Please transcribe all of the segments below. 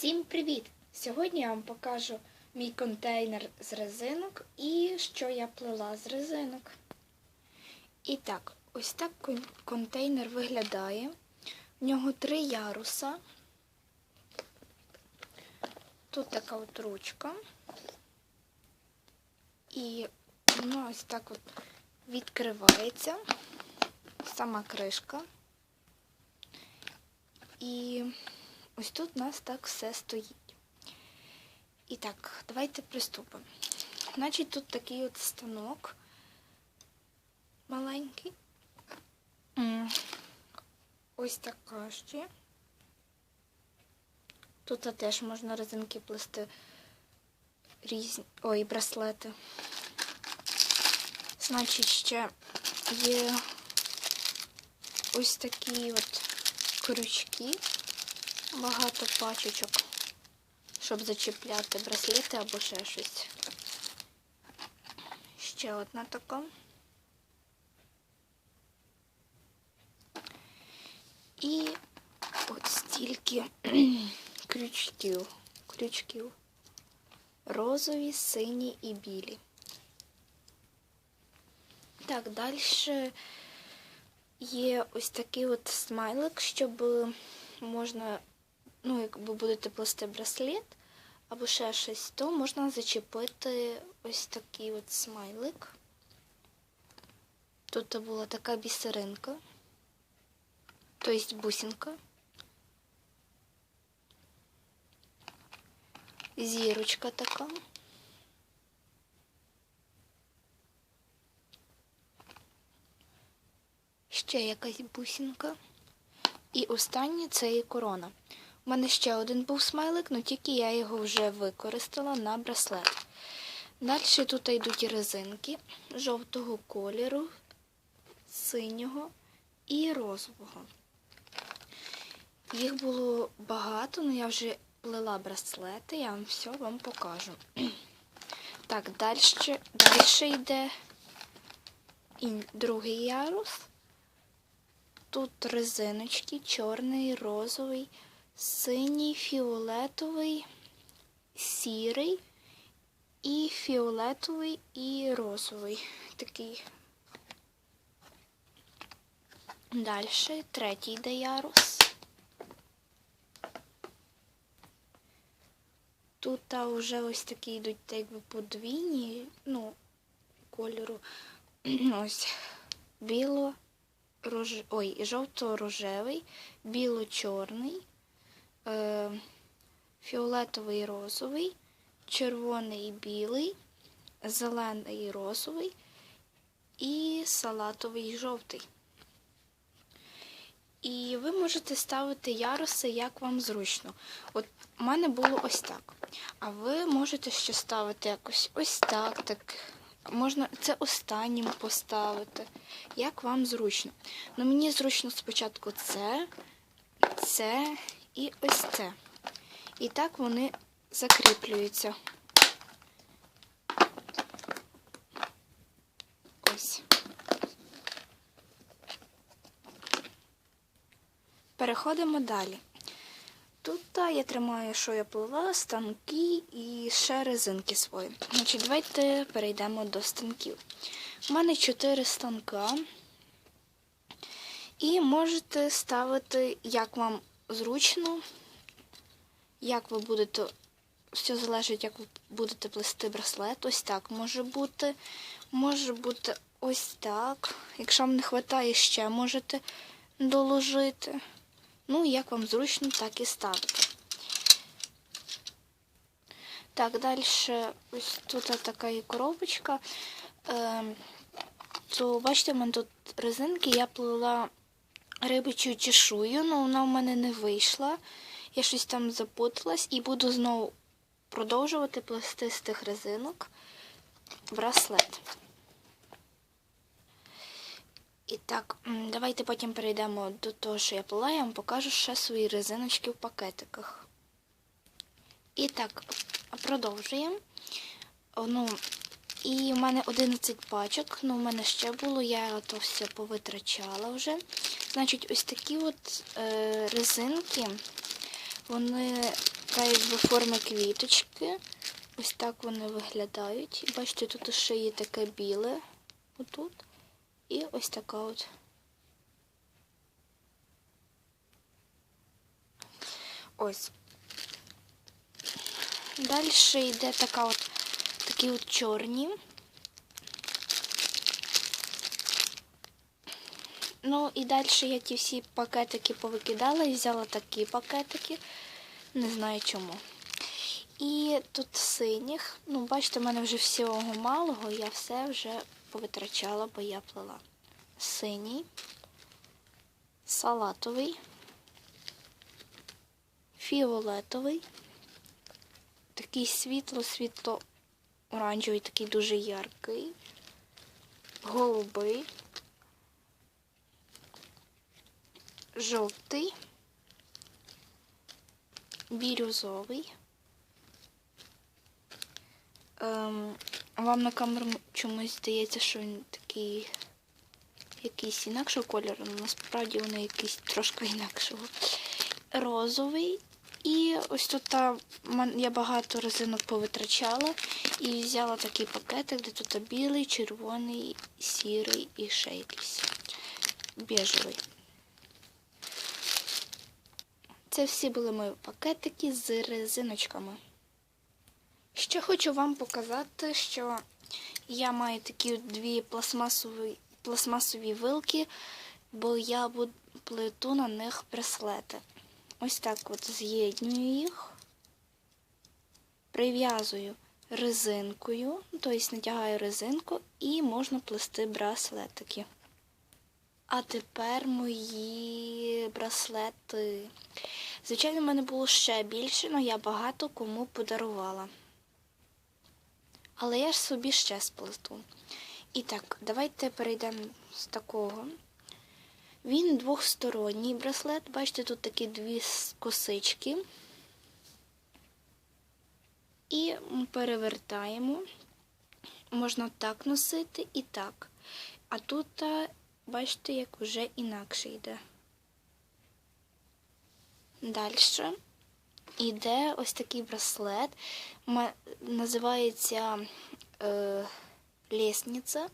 Всім привіт! Сьогодні я вам покажу мій контейнер з резинок і що я плела з резинок. І так, ось так контейнер виглядає. В нього три яруса. Тут така от ручка. І воно ось так от відкривається. Сама кришка. І ось тут у нас так все стоїть. І так, давайте приступимо. Значить, тут такий от станок маленький. Ось така ще. Тут теж можна резинки плести різні. Ой, браслети. Значить, ще є ось такі от крючки, багато пачечок, щоб зачіпляти браслети або ще щось. Ще одна така. І от стільки крючків. крючків. Розові, сині і білі. Так, далі є ось такий от смайлик, щоб можна, ну, якби будете плести браслет або ще щось, то можна зачепити ось такий от смайлик. Тут була така бісеринка, тобто бусинка. Зірочка така. Ще якась бусинка. І останнє це і корона. У мене ще один був смайлик, але тільки я його вже використала на браслет. Далі тут йдуть резинки жовтого кольору, синього і розового. Їх було багато, але я вже плела браслети, я вам все вам покажу. Так, далі, далі йде другий ярус. Тут резиночки, чорний, розовий, синій, фіолетовий, сірий і фіолетовий і розовий. Такий. Далі третій йде. Тут вже ось такі йдуть так якби подвійні, ну, кольору ось біло рож... ой, жовто-рожевий, біло-чорний, е... фіолетовий розовий, червоний білий, зелений розовий і салатовий жовтий. І ви можете ставити яруси, як вам зручно. От у мене було ось так. А ви можете ще ставити якось ось так, так. Можна це останнім поставити, як вам зручно. Ну, мені зручно спочатку це, це і ось це. І так вони закріплюються. Ось. Переходимо далі. Тут я тримаю, що я плела, станки і ще резинки свої. Значить, давайте перейдемо до станків. У мене 4 станка. І можете ставити, як вам зручно, як ви будете, все залежить, як ви будете плести браслет. Ось так може бути. Може бути ось так. Якщо вам не вистачає, ще можете доложити. Ну, як вам зручно, так і ставити. Так, далі ось тут така є коробочка. Е, то, бачите, в мене тут резинки, я плела рибичу чешую, але вона в мене не вийшла. Я щось там запуталась і буду знову продовжувати плести з тих резинок браслет. І так, давайте потім перейдемо до того, що я плела, я вам покажу ще свої резиночки в пакетиках. І так, продовжуємо. Ну, і в мене 11 пачок, ну, в мене ще було, я то все повитрачала вже. Значить, ось такі от е, резинки, вони така якби форма квіточки. Ось так вони виглядають. Бачите, тут ще є таке біле отут. І ось така от. Ось. Далі йде така от, такі от чорні. Ну і далі я ті всі пакетики повикидала і взяла такі пакетики. Не знаю чому. І тут синіх. Ну, бачите, в мене вже всього малого, я все вже повитрачала, бо я плела. Синій, салатовий, фіолетовий, такий світло-світло оранжевий, такий дуже яркий, голубий, жовтий, бірюзовий. Ем, вам на камеру чомусь здається, що він такий якийсь інакшого кольору, але насправді вони якийсь трошки інакшого. Розовий. І ось тут я багато резинок повитрачала і взяла такий пакетик, де тут білий, червоний, сірий і ще якийсь біжевий. Це всі були мої пакетики з резиночками. Ще хочу вам показати, що я маю такі дві пластмасові пластмасові вилки, бо я плету на них браслети. Ось так от з'єднюю їх, прив'язую резинкою, тобто натягаю резинку і можна плести браслетики. А тепер мої браслети. Звичайно, в мене було ще більше, але я багато кому подарувала. Але я ж собі ще сплету. І так, давайте перейдемо з такого. Він двохсторонній браслет. Бачите, тут такі дві косички. І перевертаємо. Можна так носити і так. А тут, бачите, як вже інакше йде. Далі йде ось такий браслет. Називається е, лісниця.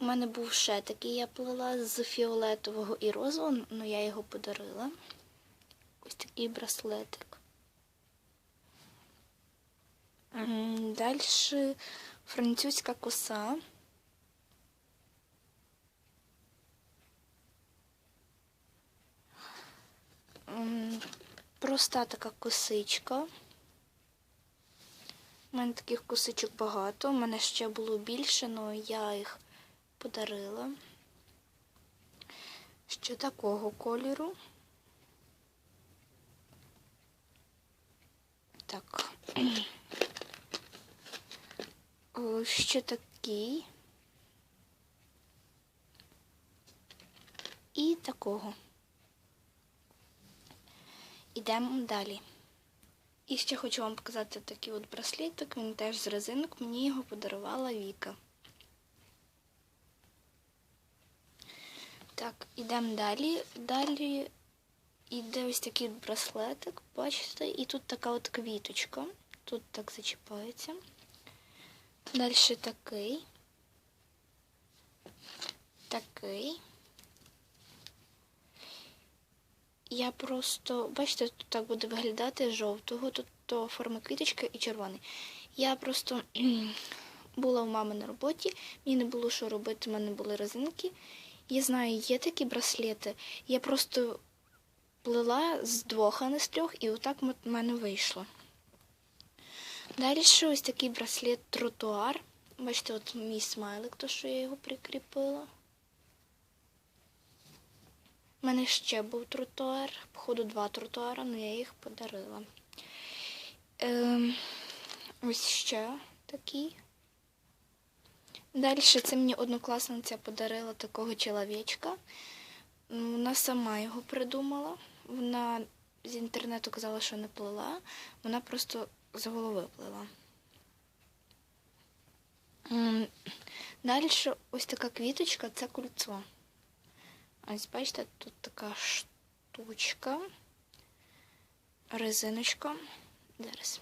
У мене був ще такий, я плела з фіолетового і розового, але ну, я його подарила. Ось такий браслетик. Далі французька коса. Проста така косичка. У мене таких косичок багато. У мене ще було більше, але я їх подарила. Ще такого кольору. Так. Ще такий. І такого. Ідемо далі. І ще хочу вам показати такий от браслетик, він теж з резинок, мені його подарувала Віка. Так, ідемо далі. Далі йде ось такий браслетик, бачите, і тут така от квіточка. Тут так зачіпається. Далі такий. Такий. Я просто, бачите, тут так буде виглядати жовтого, тут то форма квіточки і червоний. Я просто була у мами на роботі, мені не було що робити, в мене були резинки. Я знаю, є такі браслети. Я просто плела з двох, а не з трьох, і отак в мене вийшло. Далі ще ось такий браслет тротуар. Бачите, от мій смайлик, то що я його прикріпила. У мене ще був тротуар, походу два тротуари, але я їх подарила. Ем, Ось ще такий. Далі це мені однокласниця подарила такого чоловічка. Вона сама його придумала. Вона з інтернету казала, що не плела, вона просто з голови плела. Далі ось така квіточка це кольцо. Ось, бачите, тут така штучка. резиночка. Зараз.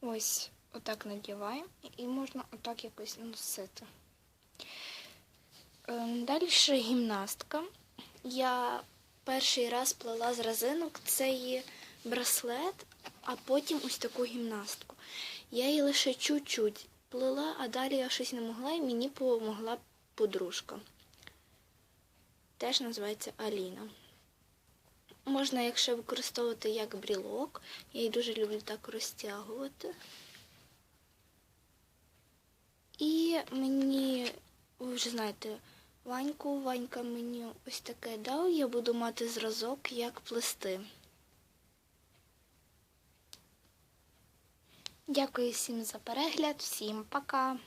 Ось отак надіваємо і можна отак якось носити. Далі гімнастка. Я перший раз плела з резинок цей браслет, а потім ось таку гімнастку. Я її лише чуть-чуть плела, а далі я щось не могла і мені допомогла подружка. Теж називається Аліна. Можна, якщо використовувати як брілок, я її дуже люблю так розтягувати. І мені, ви вже знаєте, Ваньку, Ванька мені ось таке дав, я буду мати зразок, як плести. Дякую всім за перегляд, всім пока!